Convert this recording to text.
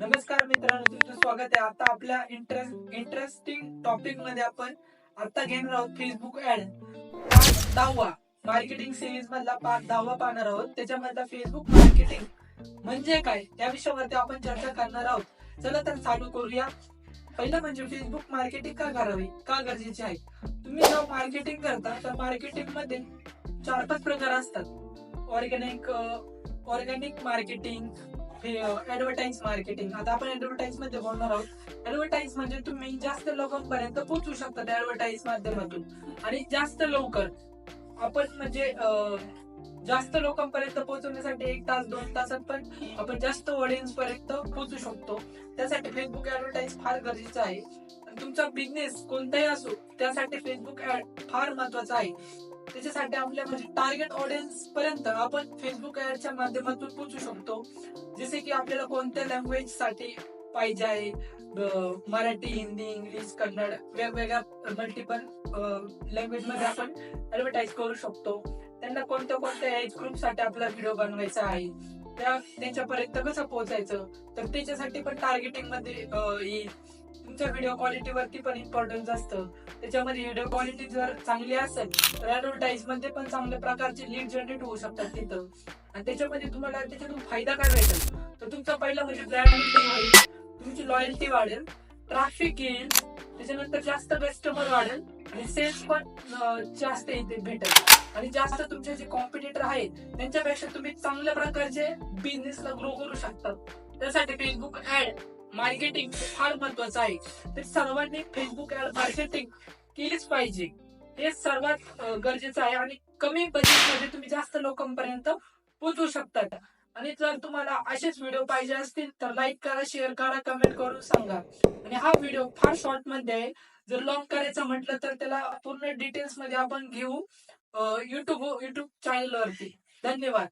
नमस्कार मित्रांनो तुमचं स्वागत आहे. आता आपल्या इंटरेस्ट इंटरेस्टिंग टॉपिकमध्ये आपण आता घेणार आहोत फेसबुक ऍड पाच दहावा मार्केटिंग सिरीज मधला पाच दहावा पाहणार आहोत. त्याच्यामधला फेसबुक मार्केटिंग म्हणजे काय? त्या विषयावरती आपण चर्चा करणार आहोत. चला तर चालू करूया. पहिलं म्हणजे फेसबुक मार्केटिंग का करावी? का गरजेचे आहे? तुम्ही जेव्हा मार्केटिंग करता तर मार्केटिंगमध्ये चार पाच प्रकार असतात. Organic organic marketing advertise marketing आता आपण ऍडव्हर्टाईजमध्ये बोलणार आहोत. ऍडव्हर्टाईज म्हणजे तुम्ही जास्त लोकांपर्यंत पोहोचू शकता ऍडव्हर्टाईज माध्यमातून. आणि जास्त लवकर. आपण म्हणजे जास्त लोकांपर्यंत पोहोचवण्यासाठी एक तास दोन तासात पण आपण जास्त ऑडियन्स पर्यंत पोहोचू शकतो. त्यासाठी फेसबुक ऍडव्हर्टाईज फार गरजेचं आहे. तुमचा बिझनेस कोणताही असो त्यासाठी फेसबुक ऍड फार महत्त्वाचा आहे. त्याच्यासाठी आपल्या म्हणजे टार्गेट ऑडियन्स पर्यंत आपण फेसबुक ऍडच्या माध्यमातून पोहोचू शकतो. जसे की आपल्याला कोणत्या लँग्वेजसाठी पाहिजे आहे? मराठी हिंदी इंग्लिश कन्नड वेगवेगळ्या मल्टिपल लँग्वेजमध्ये आपण ऍडव्हर्टाईज करू शकतो. त्यांना कोणत्या कोणत्या एज ग्रुपसाठी आपला व्हिडिओ बनवायचा आहे? त्या त्यांच्यापर्यंत कसं पोहोचायचं? तर त्याच्यासाठी पण टार्गेटिंगमध्ये येईल. तुमच्या व्हिडिओ क्वालिटी वरती पण इम्पॉर्टन्स असतं. त्याच्यामध्ये व्हिडिओ क्वालिटी जर चांगली असेल तर ऍडव्हर्टाईजमध्ये पण चांगल्या प्रकारचे लीड जनरेट होऊ शकतात तिथं. आणि त्याच्यामध्ये तुम्हाला त्याच्यातून फायदा काय भेटेल? तर तुमचा पहिला म्हणजे ब्रँड होईल तुमची लॉयल्टी वाढेल. ट्रॅफिक येईल. त्याच्यानंतर जास्त कस्टमर वाढेल. आणि सेल्स पण जास्त इथे भेटेल. आणि जास्त तुमचे जे कॉम्पिटिटर आहेत त्यांच्यापेक्षा तुम्ही चांगल्या प्रकारचे बिझनेसला ग्रो करू शकता. त्यासाठी फेसबुक ऍड मार्केटिंग फार महत्वाचं आहे. तर सर्वांनी फेसबुक ऍड मार्केटिंग केलीच पाहिजे. हे सर्वात गरजेचं आहे आणि कमी बजेटमध्ये तुम्ही जास्त लोकांपर्यंत पोहोचू शकतात. आणि जर तुम्हाला असेच व्हिडिओ पाहिजे असतील तर लाईक करा शेअर करा कमेंट करून सांगा. आणि हा व्हिडिओ फार शॉर्टमध्ये आहे. जर लॉंग करायचं म्हटलं तर त्याला पूर्ण डिटेल्समध्ये आपण घेऊ युट्यूब युट्यूब चॅनल वरती. धन्यवाद.